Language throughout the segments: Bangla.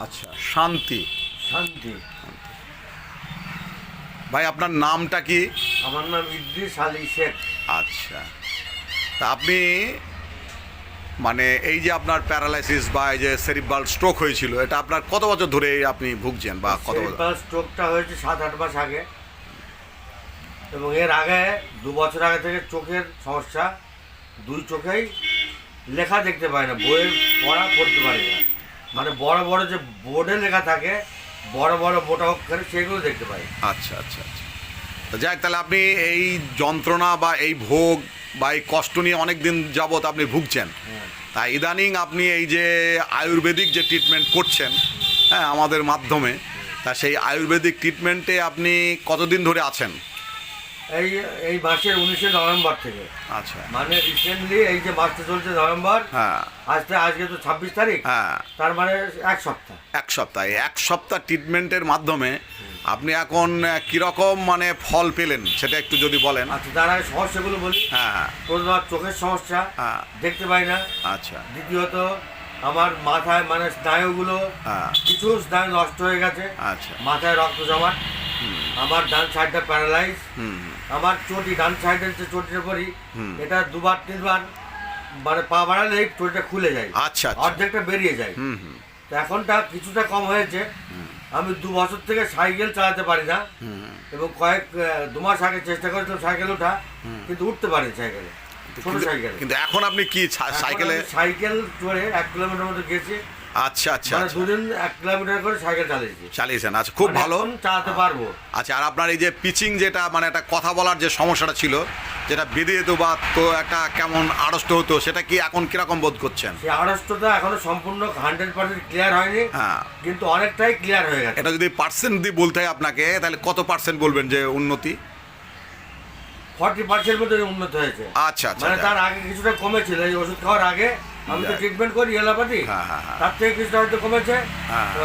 আচ্ছা। শান্তি। শান্তি। ভাই আপনার নামটা কি? আমার নাম ইদ্রিস আলী শেখ। আচ্ছা। তা আপনি মানে এই যে আপনার প্যারালাইসিস বা এই যে সেরিব্রাল স্ট্রোক হয়েছিল এটা আপনার কত বছর ধরে আপনি ভুগছেন বা কত বছর? স্ট্রোকটা হয়েছে সাত আট মাস আগে। এবং এর আগে দু বছর আগে থেকে চোখের সমস্যা দুই চোখেই লেখা দেখতে পাই না বইয়ের পড়া পড়তে পারে না। মানে বড় বড় যে বোর্ডে লেখা থাকে বড় বড় মোটা অক্ষরে সেগুলো দেখতে পাই। আচ্ছা আচ্ছা আচ্ছা। তো যাক তাহলে আপনি এই যন্ত্রণা বা এই ভোগ বা এই কষ্ট নিয়ে অনেক দিন যাবৎ আপনি ভুগছেন। তা ইদানিং আপনি এই যে আয়ুর্বেদিক যে ট্রিটমেন্ট করছেন হ্যাঁ আমাদের মাধ্যমে তা সেই আয়ুর্বেদিক ট্রিটমেন্টে আপনি কতদিন ধরে আছেন? এই এই মাসের উনিশে নভেম্বর থেকে। আচ্ছা। মানে রিসেন্টলি এই যে মাসটা চলছে নভেম্বর হ্যাঁ। আজকে আজকে তো ছাব্বিশ তারিখ। হ্যাঁ। তার মানে এক সপ্তাহ। এক সপ্তাহ। এই এক সপ্তাহ ট্রিটমেন্টের মাধ্যমে আপনি এখন কীরকম মানে ফল পেলেন সেটা একটু যদি বলেন। আচ্ছা তার আগে সমস্যাগুলো বলি। হ্যাঁ হ্যাঁ। প্রথমত চোখের সমস্যা হ্যাঁ। দেখতে পাই না। আচ্ছা। দ্বিতীয়ত আমার মাথায় মানে স্নায়ুগুলো হ্যাঁ। কিছু স্নায়ু নষ্ট হয়ে গেছে। আচ্ছা। মাথায় রক্ত জমা আমার ডান সাইডটা প্যারালাইজ আমার চটি ডান সাইডের যে চটিটা পরি। এটা দুবার তিনবার মানে পা বাড়ালেই চটিটা খুলে যায়। আচ্ছা আচ্ছা। অর্ধেকটা বেরিয়ে যায়। হুম হুম। তো এখনটা কিছুটা কম হয়েছে। আমি দু বছর থেকে সাইকেল চালাতে পারি না। হুম। এবং কয়েক দু মাস আগে চেষ্টা করেছিলাম সাইকেল ওঠা কিন্তু উঠতে পারি সাইকেলে। ছোট সাইকেল। কিন্তু এখন আপনি কি সাইকেলে সাইকেল চড়ে এক কিলোমিটার মতো গেছি। আচ্ছা আচ্ছা মানে আচ্ছা। এক কিলোমিটার করে সাইকেল চালিয়েছি। চালিয়েছেন আচ্ছা খুব মানে ভালো। চালাতে পারব। আচ্ছা আর আপনার এই যে পিচিং যেটা মানে একটা কথা বলার যে সমস্যাটা ছিল যেটা বেঁধে যেত বা তো একটা কেমন আড়ষ্ট হতো সেটা কি এখন কীরকম বোধ করছেন? সেই আড়ষ্টটা এখনও সম্পূর্ণ হান্ড্রেড পার্সেন্ট ক্লিয়ার হয়নি হ্যাঁ। কিন্তু অনেকটাই ক্লিয়ার হয়ে গেছে। এটা যদি পার্সেন্ট দিয়ে বলতে হয় আপনাকে তাহলে কত পার্সেন্ট বলবেন যে উন্নতি? ফর্টি পার্সেন্ট মতো উন্নত হয়েছে। আচ্ছা আচ্ছা মানে আচ্ছা। তার আগে কিছুটা কমেছিল এই ওষুধ খাওয়ার আগে আমি তো। ট্রিটমেন্ট করি এলোপ্যাথি হ্যাঁ, হ্যাঁ, হ্যাঁ। তার থেকে কিছুটা হয়তো কমেছে।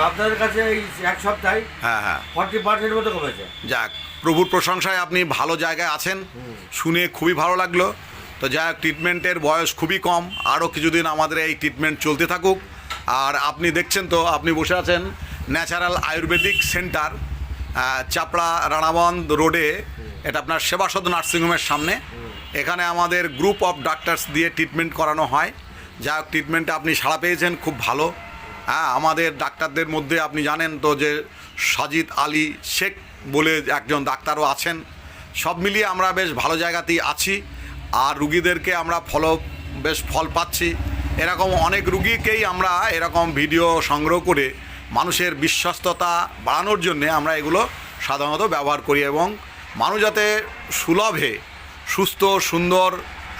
আপনাদের কাছে এই এক সপ্তাহে হ্যাঁ হ্যাঁ। ফর্টি পার্সেন্ট মতো কমেছে। যাক প্রভুর প্রশংসায় আপনি ভালো জায়গায় আছেন। শুনে খুবই ভালো লাগল। তো যাক ট্রিটমেন্টের বয়স খুবই কম। আরও কিছুদিন আমাদের এই ট্রিটমেন্ট চলতে থাকুক। আর আপনি দেখছেন তো আপনি বসে আছেন natural ayurvedic centre Chapra Ranabandh রোডে। এটা আপনার সেবাসদ নার্সিংহোমের সামনে। এখানে আমাদের গ্রুপ অফ ডাক্তারস দিয়ে ট্রিটমেন্ট করানো হয়। যা ট্রিটমেন্টে আপনি সাড়া পেয়েছেন, খুব ভালো। হ্যাঁ আমাদের ডাক্তারদের মধ্যে আপনি জানেন তো যে সাজিদ আলী শেখ বলে একজন ডাক্তারও আছেন। সব মিলিয়ে আমরা বেশ ভালো জায়গাতেই আছি আর রুগীদেরকে আমরা ফলো বেশ ফল পাচ্ছি। এরকম অনেক রুগীকেই আমরা এরকম ভিডিও সংগ্রহ করে মানুষের বিশ্বস্ততা বাড়ানোর জন্যে আমরা এগুলো সাধারণত ব্যবহার করি এবং মানুষ যাতে সুলভে সুস্থ, সুন্দর,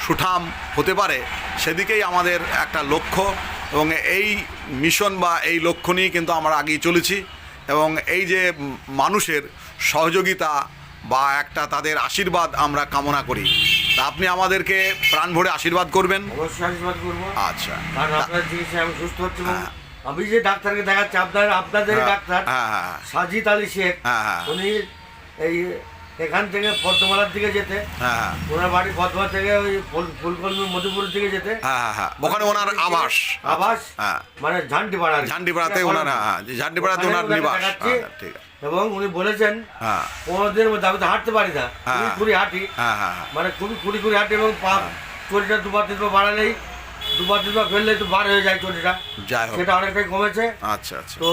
সুঠাম হতে পারে সেদিকেই আমাদের একটা লক্ষ্য এবং এই মিশন বা এই লক্ষ্য নিয়ে কিন্তু আমরা আগেই চলেছি এবং এই যে মানুষের সহযোগিতা বা একটা তাদের আশীর্বাদ আমরা কামনা করি তা আপনি আমাদেরকে প্রাণ ভরে আশীর্বাদ করবেন অবশ্যই আশীর্বাদ করব আচ্ছা কারণ আপনার চিকিৎসায় আমি সুস্থ হচ্ছি এবং হ্যাঁ। আমি যে ডাক্তারকে দেখাচ্ছি আপনার আপনাদের হ্যাঁ, ডাক্তার হ্যাঁ। সাজিদ আলী শেখ। উনি এই এখান থেকে পদ্মমালার দিকে যেতে। হ্যাঁ হ্যাঁ। ওনার বাড়ি পদ্মা থেকে ওই ফুল ফুলকলমি মধুপুরের দিকে যেতে। হ্যাঁ হ্যাঁ ওখানে ওনার আবাস। আবাস হ্যাঁ। মানে ঝান্ডিপাড়া। ঝান্ডিপাড়াতে ওনার হ্যাঁ ঝান্ডিপাড়াতে ওনার নিবাস। ঠিক আছে। এবং উনি বলেছেন হ্যাঁ। দিনের মধ্যে আমি তো হাঁটতে পারি না। কুড়ি হাঁটি। হ্যাঁ হ্যাঁ হ্যাঁ। মানে খুবই কুড়ি কুড়ি হাঁটি এবং পা চটিটা দুবার তিনবার বাড়ালেই দুবার তিনবার ফেললেই তো বার হয়ে যায় চটিটা। সেটা অনেকটাই কমেছে। আচ্ছা আচ্ছা। তো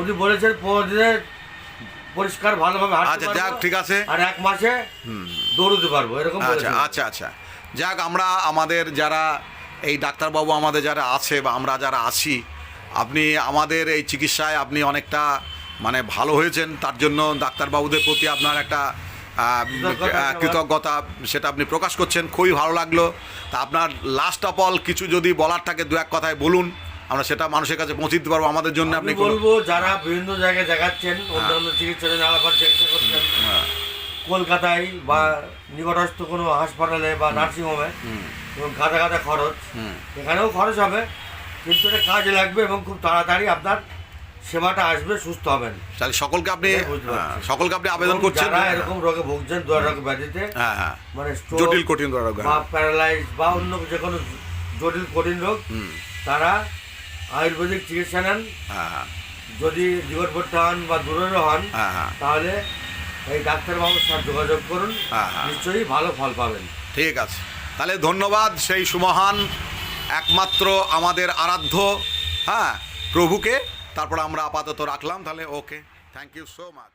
উনি বলেছেন পনেরো দিনে পরিষ্কার ভালোভাবে আচ্ছা, যাক, ঠিক আছে। আর এক মাসে দৌড়তে পারব এরকম আচ্ছা আচ্ছা আচ্ছা। যাক আমরা আমাদের যারা এই ডাক্তারবাবু আমাদের যারা আছে বা আমরা যারা আছি আপনি আমাদের এই চিকিৎসায় আপনি অনেকটা মানে ভালো হয়েছেন তার জন্য ডাক্তারবাবুদের প্রতি আপনার একটা কৃতজ্ঞতা সেটা আপনি প্রকাশ করছেন খুবই ভালো লাগল। তা আপনার লাস্ট অফ অল কিছু যদি বলার থাকে দু এক কথায় বলুন। আমরা সেটা মানুষের কাছে পৌঁছে দিতে পারব আমাদের জন্য আপনি বলব যারা বিভিন্ন জায়গায় দেখাচ্ছেন অন্যান্য চিকিৎসা আলাপার চিকিৎসা করছেন হ্যাঁ, কলকাতায় বা নিকটস্থ কোনো হাসপাতালে বা নার্সিংহোমে এবং গাদা গাদা খরচ। এখানেও খরচ হবে কিন্তু এটা কাজে লাগবে এবং খুব তাড়াতাড়ি আপনার সেবাটা আসবে সুস্থ হবেন। তাহলে সকলকে আপনি হ্যাঁ। হ্যাঁ, সকলকে আপনি আবেদন করছেন। যারা এরকম রোগে ভুগছেন দুয়ারক ব্যাধিতে হ্যাঁ হ্যাঁ। মানে জটিল কঠিন রোগ বা হ্যাঁ। প্যারালাইজ বা অন্য যে কোনো জটিল কঠিন রোগ তারা আয়ুর্বেদিক চিকিৎসা নেন। হ্যাঁ হ্যাঁ। যদি নিকটবর্তী হন বা দূরের হন তাহলে এই ডাক্তারবাবুর সাথে যোগাযোগ করুন। হ্যাঁ। নিশ্চয়ই ভালো ফল পাবেন। ঠিক আছে। তাহলে ধন্যবাদ সেই সুমহান একমাত্র আমাদের আরাধ্য হ্যাঁ প্রভুকে। তারপর আমরা আপাতত রাখলাম। তাহলে okay. Thank you so much